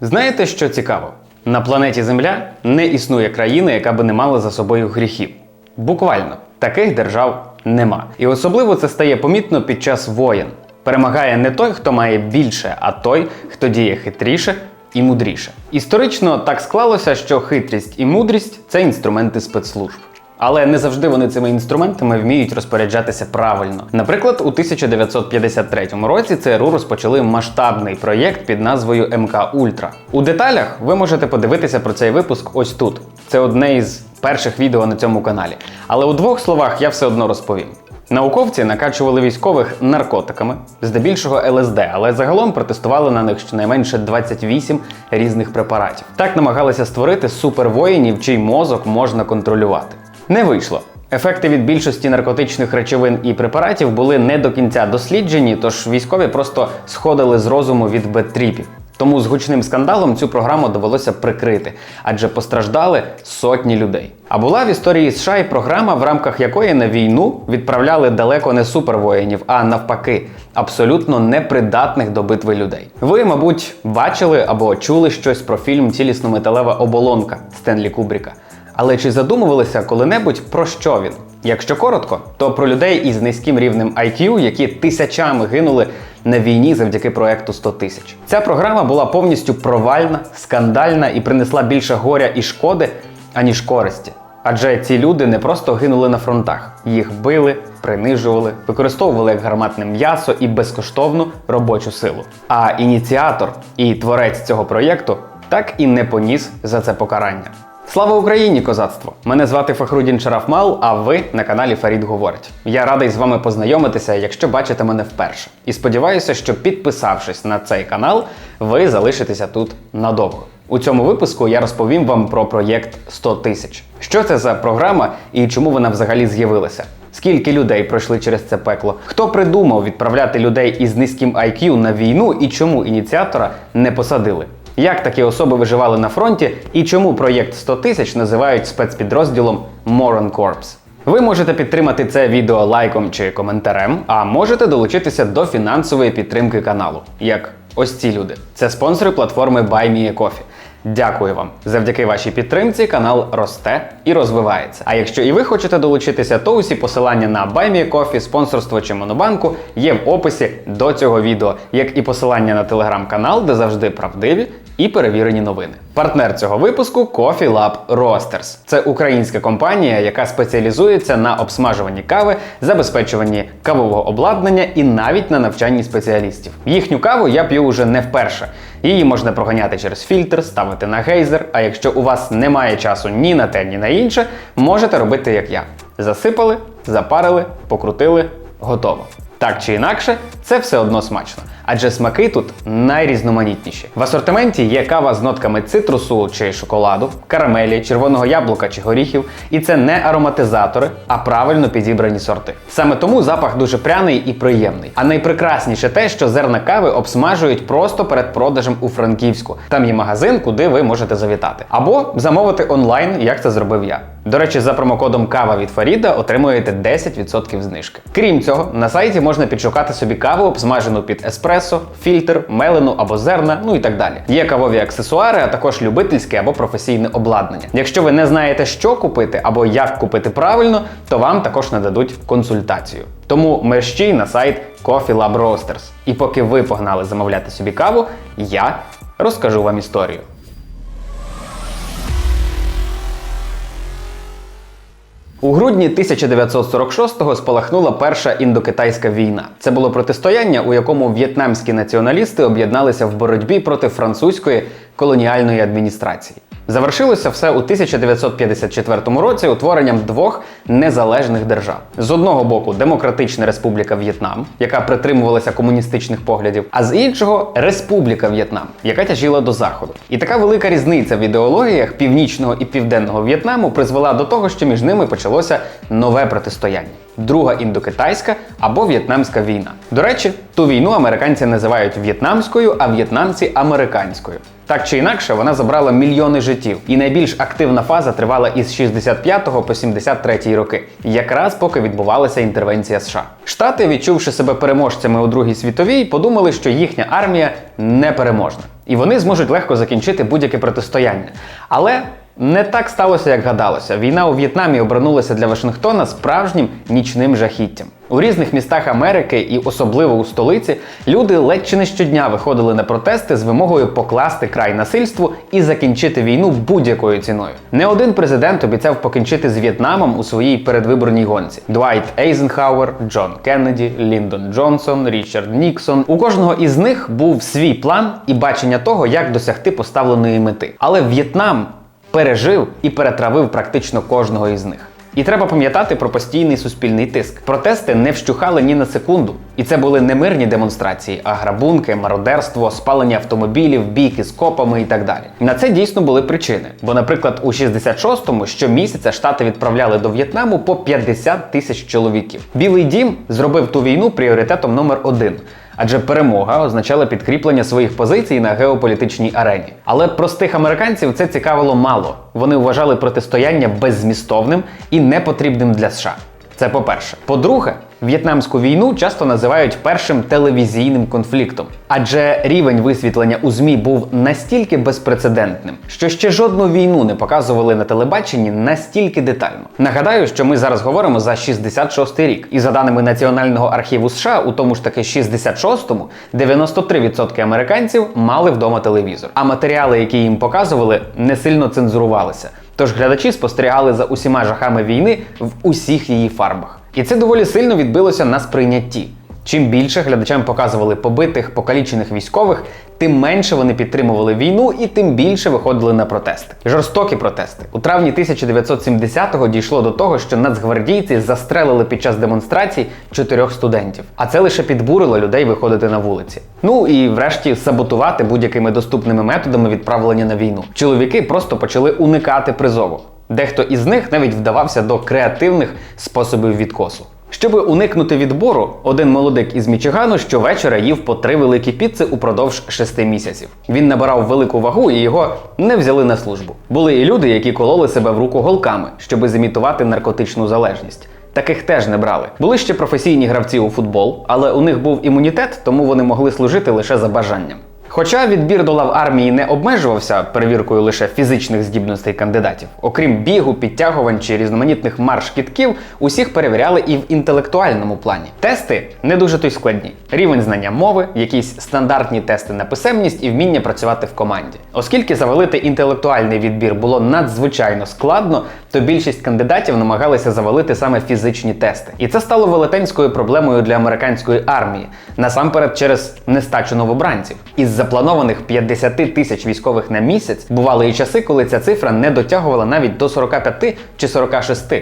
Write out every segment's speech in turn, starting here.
Знаєте, що цікаво? На планеті Земля не існує країни, яка би не мала за собою гріхів. Буквально таких держав нема. І особливо це стає помітно під час воєн. Перемагає не той, хто має більше, а той, хто діє хитріше і мудріше. Історично так склалося, що хитрість і мудрість це інструменти спецслужб. Але не завжди вони цими інструментами вміють розпоряджатися правильно. Наприклад, у 1953 році ЦРУ розпочали масштабний проєкт під назвою МК Ультра. У деталях ви можете подивитися про цей випуск ось тут. Це одне із перших відео на цьому каналі. Але у двох словах я все одно розповім. Науковці накачували військових наркотиками, здебільшого ЛСД, але загалом протестували на них щонайменше 28 різних препаратів. Так намагалися створити супервоїнів, чий мозок можна контролювати. Не вийшло. Ефекти від більшості наркотичних речовин і препаратів були не до кінця досліджені, тож військові просто сходили з розуму від беттріпів. Тому з гучним скандалом цю програму довелося прикрити, адже постраждали сотні людей. А була в історії США і програма, в рамках якої на війну відправляли далеко не супервоїнів, а навпаки, абсолютно непридатних до битви людей. Ви, мабуть, бачили або чули щось про фільм Цілісно-металева оболонка Стенлі Кубріка. Але чи задумувалися коли-небудь про що він? Якщо коротко, то про людей із низьким рівнем IQ, які тисячами гинули на війні завдяки проекту 100 тисяч. Ця програма була повністю провальна, скандальна і принесла більше горя і шкоди, аніж користі. Адже ці люди не просто гинули на фронтах, їх били, принижували, використовували як гарматне м'ясо і безкоштовну робочу силу. А ініціатор і творець цього проєкту так і не поніс за це покарання. Слава Україні, козацтво! Мене звати Фахрудін Шарафмал, а ви на каналі Фарід Говорить. Я радий з вами познайомитися, якщо бачите мене вперше. І сподіваюся, що підписавшись на цей канал, ви залишитеся тут надовго. У цьому випуску я розповім вам про проєкт 100 тисяч. Що це за програма і чому вона взагалі з'явилася? Скільки людей пройшли через це пекло? Хто придумав відправляти людей із низьким IQ на війну і чому ініціатора не посадили? Як такі особи виживали на фронті і чому проєкт 100 тисяч називають спецпідрозділом Moron Corps? Ви можете підтримати це відео лайком чи коментарем, а можете долучитися до фінансової підтримки каналу, як ось ці люди. Це спонсори платформи BuyMeACoffee. Дякую вам. Завдяки вашій підтримці канал росте і розвивається. А якщо і ви хочете долучитися, то усі посилання на BuyMeACoffee, спонсорство чи монобанку є в описі до цього відео, як і посилання на телеграм-канал, де завжди правдиві і перевірені новини. Партнер цього випуску Coffee Lab Roasters. Це українська компанія, яка спеціалізується на обсмажуванні кави, забезпечуванні кавового обладнання і навіть на навчанні спеціалістів. Їхню каву я п'ю уже не вперше. Її можна проганяти через фільтр, ставити на гейзер. А якщо у вас немає часу ні на те, ні на інше, можете робити як я: засипали, запарили, покрутили, готово. Так чи інакше, це все одно смачно, адже смаки тут найрізноманітніші. В асортименті є кава з нотками цитрусу чи шоколаду, карамелі, червоного яблука чи горіхів, і це не ароматизатори, а правильно підібрані сорти. Саме тому запах дуже пряний і приємний. А найпрекрасніше те, що зерна кави обсмажують просто перед продажем у Франківську. Там є магазин, куди ви можете завітати, або замовити онлайн, як це зробив я. До речі, за промокодом Кава від Фаріда отримуєте 10% знижки. Крім цього, на сайті можна підшукати собі каву, обсмажену під еспресо, фільтр, мелену або зерна, ну і так далі. Є кавові аксесуари, а також любительське або професійне обладнання. Якщо ви не знаєте, що купити або як купити правильно, то вам також нададуть консультацію. Тому мерщій на сайт Coffee Lab Roasters. І поки ви погнали замовляти собі каву, я розкажу вам історію. У грудні 1946-го спалахнула перша індокитайська війна. Це було протистояння, у якому в'єтнамські націоналісти об'єдналися в боротьбі проти французької колоніальної адміністрації. Завершилося все у 1954 році утворенням двох незалежних держав: з одного боку Демократична Республіка В'єтнам, яка притримувалася комуністичних поглядів, а з іншого Республіка В'єтнам, яка тяжіла до заходу. І така велика різниця в ідеологіях північного і південного В'єтнаму призвела до того, що між ними почалося нове протистояння. Друга індокитайська або в'єтнамська війна. До речі, ту війну американці називають в'єтнамською, а в'єтнамці американською. Так чи інакше, вона забрала мільйони життів, і найбільш активна фаза тривала із 65 по 73 роки, якраз поки відбувалася інтервенція США. Штати, відчувши себе переможцями у Другій світовій, подумали, що їхня армія непереможна. і вони зможуть легко закінчити будь-яке протистояння. Але не так сталося, як гадалося. Війна у В'єтнамі обернулася для Вашингтона справжнім нічним жахіттям. У різних містах Америки і особливо у столиці люди ледь чи не щодня виходили на протести з вимогою покласти край насильству і закінчити війну будь-якою ціною. Не один президент обіцяв покінчити з В'єтнамом у своїй передвиборній гонці: Двайт Ейзенхауер, Джон Кеннеді, Ліндон Джонсон, Річард Ніксон. У кожного із них був свій план і бачення того, як досягти поставленої мети. Але В'єтнам пережив і перетравив практично кожного із них. І треба пам'ятати про постійний суспільний тиск. Протести не вщухали ні на секунду. І це були не мирні демонстрації, а грабунки, мародерство, спалення автомобілів, бійки з копами і так далі. На це дійсно були причини. Бо, наприклад, у 66-му щомісяця штати відправляли до В'єтнаму по 50 тисяч чоловіків. Білий дім зробив ту війну пріоритетом номер один. Адже перемога означала підкріплення своїх позицій на геополітичній арені. Але простих американців це цікавило мало. Вони вважали протистояння беззмістовним і непотрібним для США. Це по-перше. По-друге, в'єтнамську війну часто називають першим телевізійним конфліктом, адже рівень висвітлення у ЗМІ був настільки безпрецедентним, що ще жодну війну не показували на телебаченні настільки детально. Нагадаю, що ми зараз говоримо за 66-й рік, і за даними Національного архіву США, у тому ж таки 66-му 93% американців мали вдома телевізор, а матеріали, які їм показували, не сильно цензурувалися. Тож глядачі спостерігали за усіма жахами війни в усіх її фарбах. І це доволі сильно відбилося на сприйнятті. Чим більше глядачам показували побитих, покалічених військових, тим менше вони підтримували війну і тим більше виходили на протести. Жорстокі протести. У травні 1970-го дійшло до того, що нацгвардійці застрелили під час демонстрацій чотирьох студентів. А це лише підбурило людей виходити на вулиці. Ну і врешті саботувати будь-якими доступними методами відправлення на війну. Чоловіки просто почали уникати призову. Дехто із них навіть вдавався до креативних способів відкосу. Щоб уникнути відбору, один молодик із Мічигану щовечора їв по три великі піци упродовж шести місяців. Він набирав велику вагу і його не взяли на службу. Були і люди, які кололи себе в руку голками, щоб зімітувати наркотичну залежність. Таких теж не брали. Були ще професійні гравці у футбол, але у них був імунітет, тому вони могли служити лише за бажанням. Хоча відбір до лав армії не обмежувався перевіркою лише фізичних здібностей кандидатів, окрім бігу, підтягувань чи різноманітних марш-кітків, усіх перевіряли і в інтелектуальному плані. Тести не дуже то й складні: рівень знання мови, якісь стандартні тести на писемність і вміння працювати в команді. Оскільки завалити інтелектуальний відбір було надзвичайно складно, то більшість кандидатів намагалися завалити саме фізичні тести. І це стало велетенською проблемою для американської армії, насамперед через нестачу новобранців. Із запланованих 50 тисяч військових на місяць бували і часи, коли ця цифра не дотягувала навіть до 45 чи 46.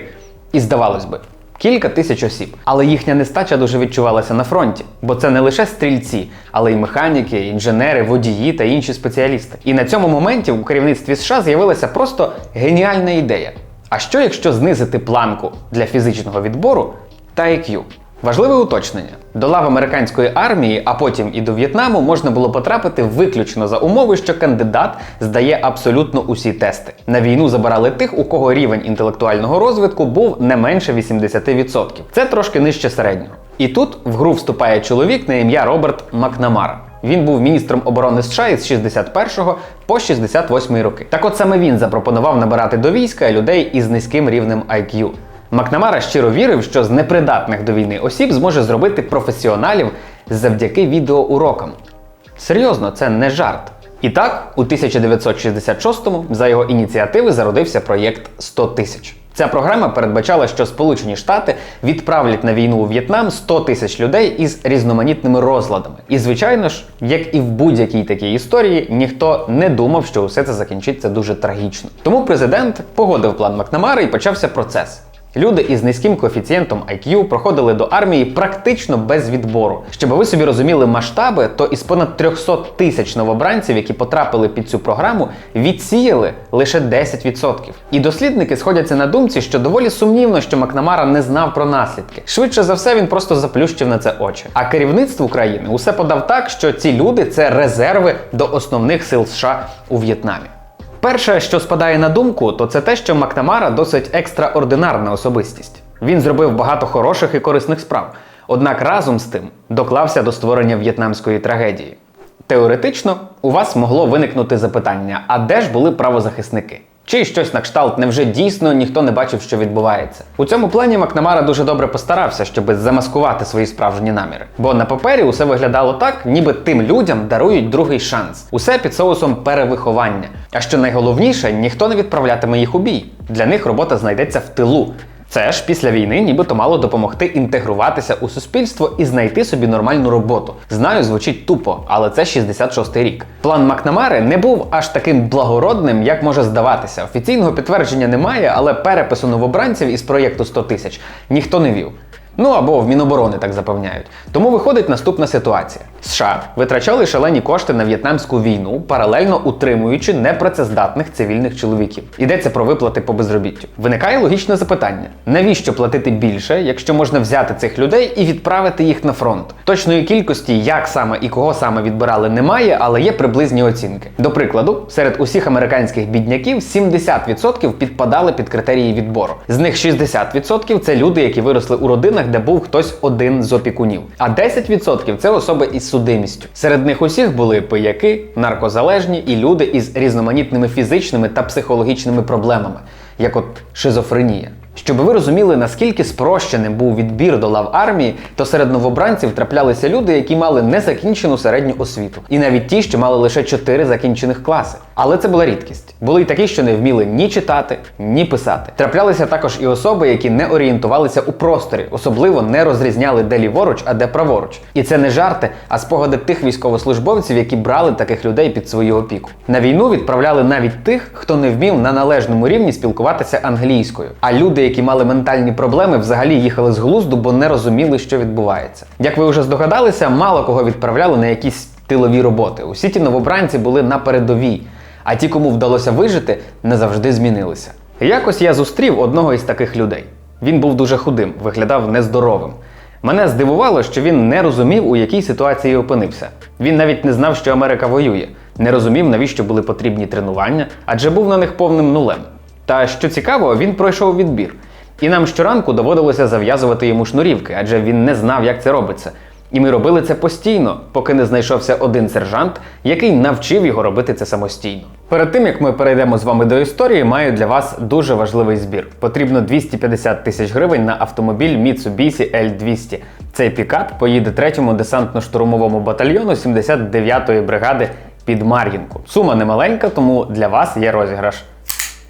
І здавалось би. Кілька тисяч осіб, але їхня нестача дуже відчувалася на фронті, бо це не лише стрільці, але й механіки, інженери, водії та інші спеціалісти. І на цьому моменті у керівництві США з'явилася просто геніальна ідея. А що якщо знизити планку для фізичного відбору та IQ? Важливе уточнення: до лав американської армії, а потім і до В'єтнаму можна було потрапити виключно за умови, що кандидат здає абсолютно усі тести. На війну забирали тих, у кого рівень інтелектуального розвитку був не менше 80%. Це трошки нижче середнього. І тут в гру вступає чоловік на ім'я Роберт Макнамара. Він був міністром оборони США із 61 по 68 роки. Так от саме він запропонував набирати до війська людей із низьким рівнем IQ. Макнамара щиро вірив, що з непридатних до війни осіб зможе зробити професіоналів завдяки відеоурокам. Серйозно, це не жарт. І так, у 1966-му за його ініціативи зародився проєкт 100 тисяч. Ця програма передбачала, що Сполучені Штати відправлять на війну у В'єтнам 100 тисяч людей із різноманітними розладами. І, звичайно ж, як і в будь-якій такій історії, ніхто не думав, що усе це закінчиться дуже трагічно. Тому президент погодив план Макнамари і почався процес. Люди із низьким коефіцієнтом IQ проходили до армії практично без відбору. Щоб ви собі розуміли масштаби, то із понад 300 тисяч новобранців, які потрапили під цю програму, відсіяли лише 10%. І дослідники сходяться на думці, що доволі сумнівно, що Макнамара не знав про наслідки. Швидше за все, він просто заплющив на це очі. А керівництво України усе подав так, що ці люди це резерви до основних сил США у В'єтнамі. Перше, що спадає на думку, то це те, що Макнамара досить екстраординарна особистість. Він зробив багато хороших і корисних справ, однак разом з тим доклався до створення в'єтнамської трагедії. Теоретично у вас могло виникнути запитання: а де ж були правозахисники? Чи щось на кшталт невже дійсно ніхто не бачив, що відбувається? У цьому плані Макнамара дуже добре постарався, щоб замаскувати свої справжні наміри. Бо на папері усе виглядало так, ніби тим людям дарують другий шанс. Усе під соусом перевиховання. А що найголовніше, ніхто не відправлятиме їх у бій. Для них робота знайдеться в тилу. Це ж після війни нібито мало допомогти інтегруватися у суспільство і знайти собі нормальну роботу. Знаю, звучить тупо, але це 66-й рік. План Макнамари не був аж таким благородним, як може здаватися. Офіційного підтвердження немає, але перепису новобранців із проєкту 100 тисяч ніхто не вів. Ну або в Міноборони так запевняють. Тому виходить наступна ситуація: США витрачали шалені кошти на в'єтнамську війну, паралельно утримуючи непрацездатних цивільних чоловіків. Йдеться про виплати по безробіттю. Виникає логічне запитання: навіщо платити більше, якщо можна взяти цих людей і відправити їх на фронт? Точної кількості, як саме і кого саме відбирали, немає, але є приблизні оцінки. До прикладу, серед усіх американських бідняків 70% підпадали під критерії відбору. З них 60% це люди, які виросли у родинах, де був хтось один з опікунів. А 10% це особи із судимістю. Серед них усіх були пияки, наркозалежні і люди із різноманітними фізичними та психологічними проблемами, як от шизофренія. Щоб ви розуміли, наскільки спрощеним був відбір до лав армії, то серед новобранців траплялися люди, які мали незакінчену середню освіту, і навіть ті, що мали лише 4 закінчених класи. Але це була рідкість. Були й такі, що не вміли ні читати, ні писати. Траплялися також і особи, які не орієнтувалися у просторі, особливо не розрізняли де ліворуч, а де праворуч. І це не жарти, а спогади тих військовослужбовців, які брали таких людей під свою опіку. На війну відправляли навіть тих, хто не вмів на належному рівні спілкуватися англійською. А люди, які мали ментальні проблеми, взагалі їхали з глузду, бо не розуміли, що відбувається. Як ви вже здогадалися, мало кого відправляли на якісь тилові роботи. Усі ті новобранці були на передовій, а ті, кому вдалося вижити, не завжди змінилися. Якось я зустрів одного із таких людей. Він був дуже худим, виглядав нездоровим. Мене здивувало, що він не розумів, у якій ситуації опинився. Він навіть не знав, що Америка воює, не розумів, навіщо були потрібні тренування, адже був на них повним нулем. Та що цікаво, він пройшов відбір. І нам щоранку доводилося зав'язувати йому шнурівки, адже він не знав, як це робиться. І ми робили це постійно, поки не знайшовся один сержант, який навчив його робити це самостійно. Перед тим як ми перейдемо з вами до історії, маю для вас дуже важливий збір. Потрібно 250 тисяч гривень на автомобіль Mitsubishi L200. Цей пікап поїде 3-му десантно-штурмовому батальйону 79-ї бригади під Мар'їнку. Сума немаленька, тому для вас є розіграш.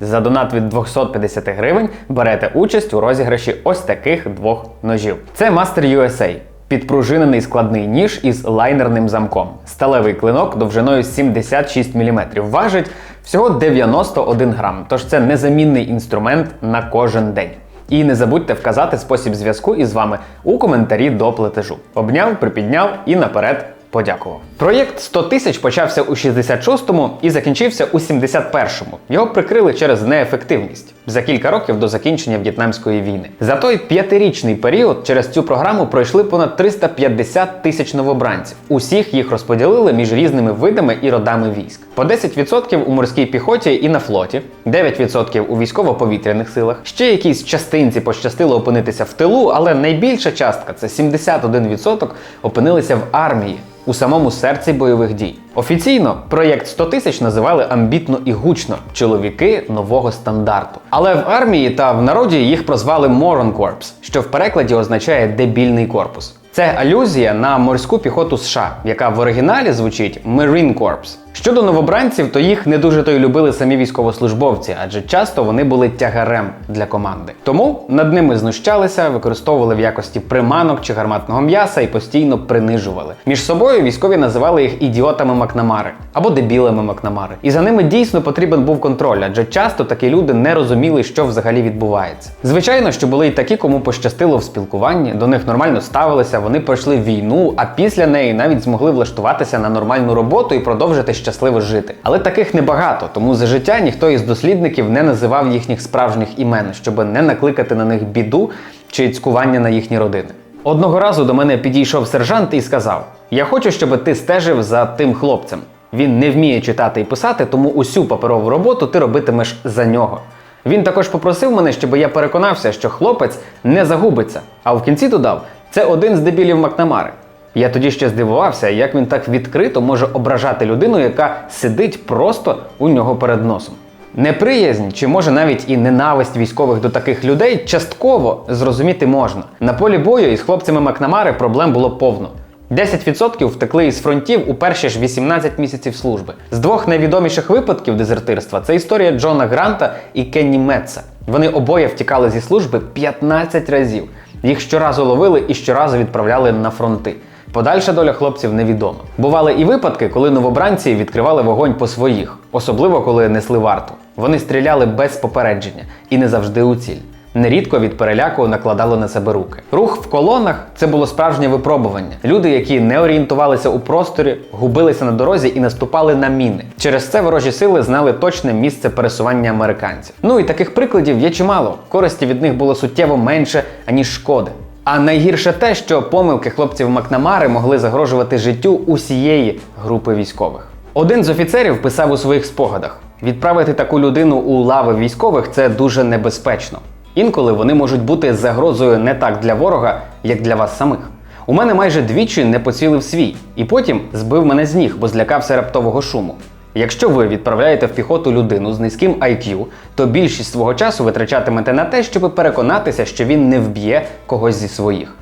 За донат від 250 гривень берете участь у розіграші ось таких двох ножів. Це Master USA. Підпружинений складний ніж із лайнерним замком. Сталевий клинок довжиною 76 мм. Важить всього 91 грам, тож це незамінний інструмент на кожен день. І не забудьте вказати спосіб зв'язку із вами у коментарі до платежу. Обняв, припідняв і наперед подякував. Проєкт 100 тисяч почався у 66-му і закінчився у 71-му. Його прикрили через неефективність за кілька років до закінчення В'єтнамської війни. За той п'ятирічний період через цю програму пройшли понад 350 тисяч новобранців. Усіх їх розподілили між різними видами і родами військ. По 10% у морській піхоті і на флоті, 9% у військово-повітряних силах. Ще якісь частинці пощастило опинитися в тилу, але найбільша частка це 71% опинилися в армії у самому серці бойових дій. Офіційно проєкт 100 тисяч називали амбітно і гучно чоловіки нового стандарту. Але в армії та в народі їх прозвали Moron Corps, що в перекладі означає дебільний корпус. Це алюзія на морську піхоту США, яка в оригіналі звучить Marine Corps. Щодо новобранців, то їх не дуже то й любили самі військовослужбовці, адже часто вони були тягарем для команди. Тому над ними знущалися, використовували в якості приманок чи гарматного м'яса і постійно принижували. Між собою військові називали їх ідіотами Макнамари або дебілами Макнамари. І за ними дійсно потрібен був контроль, адже часто такі люди не розуміли, що взагалі відбувається. Звичайно, що були й такі, кому пощастило в спілкуванні, до них нормально ставилися, вони пройшли війну, а після неї навіть змогли влаштуватися на нормальну роботу і продовжити щасливо жити. Але таких небагато, тому за життя ніхто із дослідників не називав їхніх справжніх імен, щоб не накликати на них біду чи цькування на їхні родини. Одного разу до мене підійшов сержант і сказав: Я хочу, щоб ти стежив за тим хлопцем. Він не вміє читати і писати, тому усю паперову роботу ти робитимеш за нього. Він також попросив мене, щоб я переконався, що хлопець не загубиться. А в кінці додав: це один з дебілів Макнамари. Я тоді ще здивувався, як він так відкрито може ображати людину, яка сидить просто у нього перед носом. Неприязнь чи може навіть і ненависть військових до таких людей частково зрозуміти можна. На полі бою із хлопцями Макнамари проблем було повно. 10% втекли із фронтів у перші ж 18 місяців служби. З двох найвідоміших випадків дезертирства це історія Джона Гранта і Кенні Метца. Вони обоє втікали зі служби 15 разів. Їх щоразу ловили і щоразу відправляли на фронти. Подальша доля хлопців невідома. Бували і випадки, коли новобранці відкривали вогонь по своїх, особливо коли несли варту. Вони стріляли без попередження і не завжди у ціль. Нерідко від переляку накладали на себе руки. Рух в колонах це було справжнє випробування. Люди, які не орієнтувалися у просторі, губилися на дорозі і наступали на міни. Через це ворожі сили знали точне місце пересування американців. Ну і таких прикладів є чимало. Користі від них було суттєво менше, аніж шкоди. А найгірше те, що помилки хлопців Макнамари могли загрожувати життю усієї групи військових. Один з офіцерів писав у своїх спогадах: відправити таку людину у лави військових це дуже небезпечно. Інколи вони можуть бути загрозою не так для ворога, як для вас самих. У мене майже двічі не поцілив свій, і потім збив мене з ніг, бо злякався раптового шуму. Якщо ви відправляєте в піхоту людину з низьким IQ, то більшість свого часу витрачатимете на те, щоб переконатися, що він не вб'є когось зі своїх.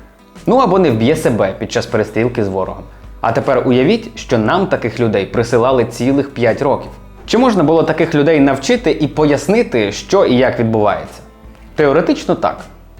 Ну або не вб'є себе під час перестрілки з ворогом. А тепер уявіть, що нам таких людей присилали цілих 5 років. Чи можна було таких людей навчити і пояснити, що і як відбувається? Теоретично так.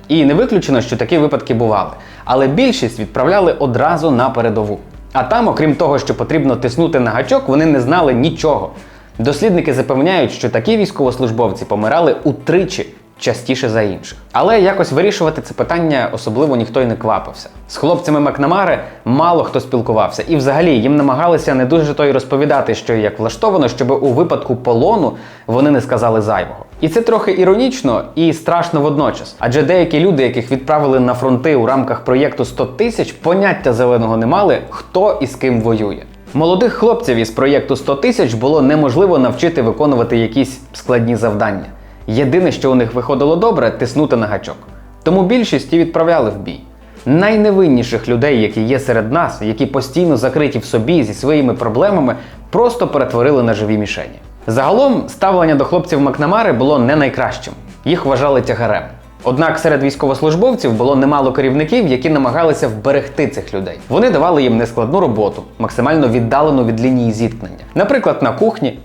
І не виключено, що такі випадки бували. Але більшість відправляли одразу на передову. А там, окрім того, що потрібно тиснути на гачок, вони не знали нічого. Дослідники запевняють, що такі військовослужбовці помирали утричі частіше за інших. Але якось вирішувати це питання особливо ніхто й не квапився. З хлопцями Макнамари мало хто спілкувався, і взагалі їм намагалися не дуже то й розповідати, що і як влаштовано, щоб у випадку полону вони не сказали зайвого. І це трохи іронічно і страшно водночас. Адже деякі люди, яких відправили на фронти у рамках проєкту 100 тисяч, поняття зеленого не мали, хто і з ким воює. Молодих хлопців із проєкту 100 тисяч було неможливо навчити виконувати якісь складні завдання. Єдине, що у них виходило добре, тиснути на гачок. Тому більшість і відправляли в бій. Найневинніших людей, які є серед нас, які постійно закриті в собі зі своїми проблемами, просто перетворили на живі мішені. Загалом ставлення до хлопців Макнамари було не найкращим. Їх вважали тягарем. Однак серед військовослужбовців було немало керівників, які намагалися вберегти цих людей. Вони давали їм нескладну роботу, максимально віддалену від лінії зіткнення, наприклад, на кухні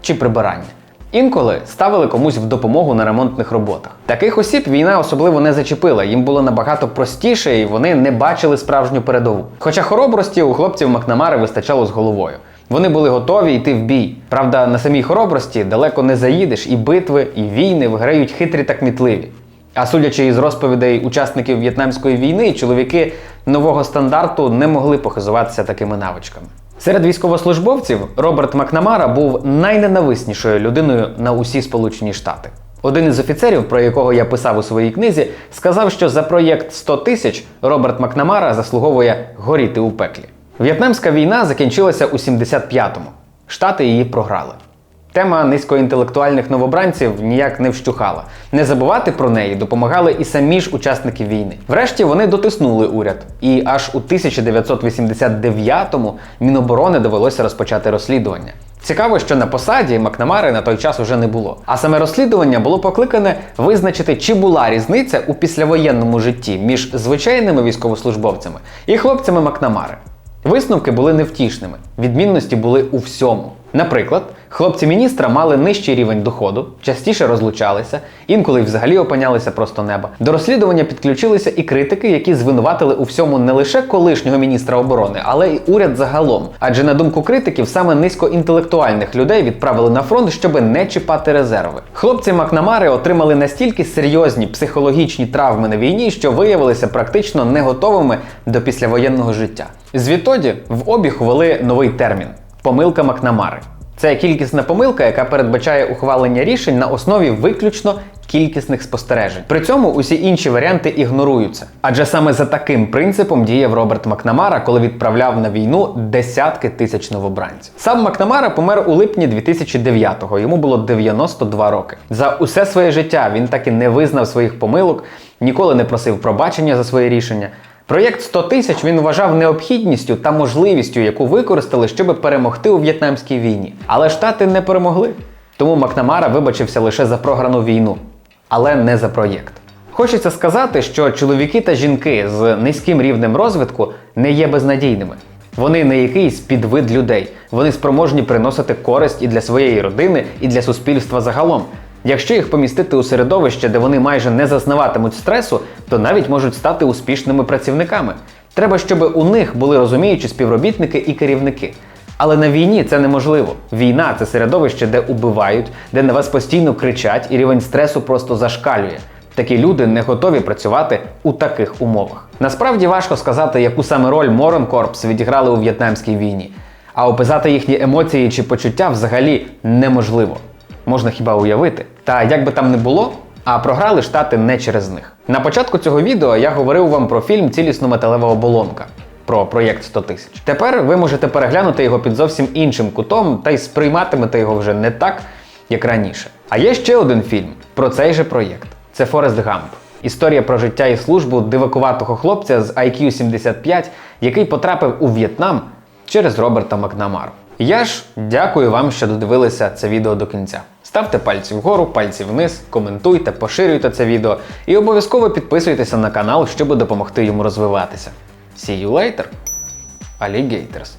чи прибиранні. Інколи ставили комусь в допомогу на ремонтних роботах. Таких осіб війна особливо не зачепила, їм було набагато простіше і вони не бачили справжню передову. Хоча хоробрості у хлопців Макнамари вистачало з головою. Вони були готові йти в бій. Правда, на самій хоробрості далеко не заїдеш, і битви, і війни виграють хитрі та кмітливі. А судячи із розповідей учасників В'єтнамської війни, чоловіки нового стандарту не могли похизуватися такими навичками. Серед військовослужбовців Роберт Макнамара був найненависнішою людиною на усі Сполучені Штати. Один із офіцерів, про якого я писав у своїй книзі, сказав, що за проєкт 100 тисяч Роберт Макнамара заслуговує горіти у пеклі. В'єтнамська війна закінчилася у 75-му. Штати її програли. Тема низькоінтелектуальних новобранців ніяк не вщухала. Не забувати про неї допомагали і самі ж учасники війни. Врешті вони дотиснули уряд, і аж у 1989-му Міноборони довелося розпочати розслідування. Цікаво, що на посаді Макнамари на той час уже не було. А саме розслідування було покликане визначити, чи була різниця у післявоєнному житті між звичайними військовослужбовцями і хлопцями Макнамари. Висновки були невтішними, відмінності були у всьому. Наприклад, хлопці міністра мали нижчий рівень доходу, частіше розлучалися, інколи взагалі опинялися просто неба. До розслідування підключилися і критики, які звинуватили у всьому не лише колишнього міністра оборони, але й уряд загалом. Адже на думку критиків, саме низькоінтелектуальних людей відправили на фронт, щоб не чіпати резерви. Хлопці Макнамари отримали настільки серйозні психологічні травми на війні, що виявилися практично не готовими до післявоєнного життя. Звідтоді в обіг ввели новий термін помилка Макнамари. Це кількісна помилка, яка передбачає ухвалення рішень на основі виключно кількісних спостережень. При цьому усі інші варіанти ігноруються. Адже саме за таким принципом діяв Роберт Макнамара, коли відправляв на війну десятки тисяч новобранців. Сам Макнамара помер у липні 2009-го, йому було 92 роки. За усе своє життя він так і не визнав своїх помилок, ніколи не просив пробачення за своє рішення. Проєкт 100 тисяч він вважав необхідністю та можливістю, яку використали, щоб перемогти у в'єтнамській війні. Але штати не перемогли. Тому Макнамара вибачився лише за програну війну, але не за проєкт. Хочеться сказати, що чоловіки та жінки з низьким рівнем розвитку не є безнадійними. Вони не якийсь підвид людей. Вони спроможні приносити користь і для своєї родини, і для суспільства загалом. Якщо їх помістити у середовище, де вони майже не зазнаватимуть стресу, то навіть можуть стати успішними працівниками. Треба, щоб у них були розуміючі співробітники і керівники. Але на війні це неможливо. Війна це середовище, де убивають, де на вас постійно кричать, і рівень стресу просто зашкалює. Такі люди не готові працювати у таких умовах. Насправді важко сказати, яку саме роль Морон Корпс відіграли у в'єтнамській війні, а описати їхні емоції чи почуття взагалі неможливо. Можна хіба уявити. Та як би там не було, а програли штати не через них. На початку цього відео я говорив вам про фільм Цілісно металева оболонка. Про проєкт 100 тисяч. Тепер ви можете переглянути його під зовсім іншим кутом та й сприйматимете його вже не так, як раніше. А є ще один фільм про цей же проєкт. Це Форест Гамп. Історія про життя і службу дивакуватого хлопця з IQ 75, який потрапив у В'єтнам через Роберта Макнамару. Я ж дякую вам, що додивилися це відео до кінця. Ставте пальці вгору, пальці вниз, коментуйте, поширюйте це відео і обов'язково підписуйтеся на канал, щоб допомогти йому розвиватися. See you later, alligators!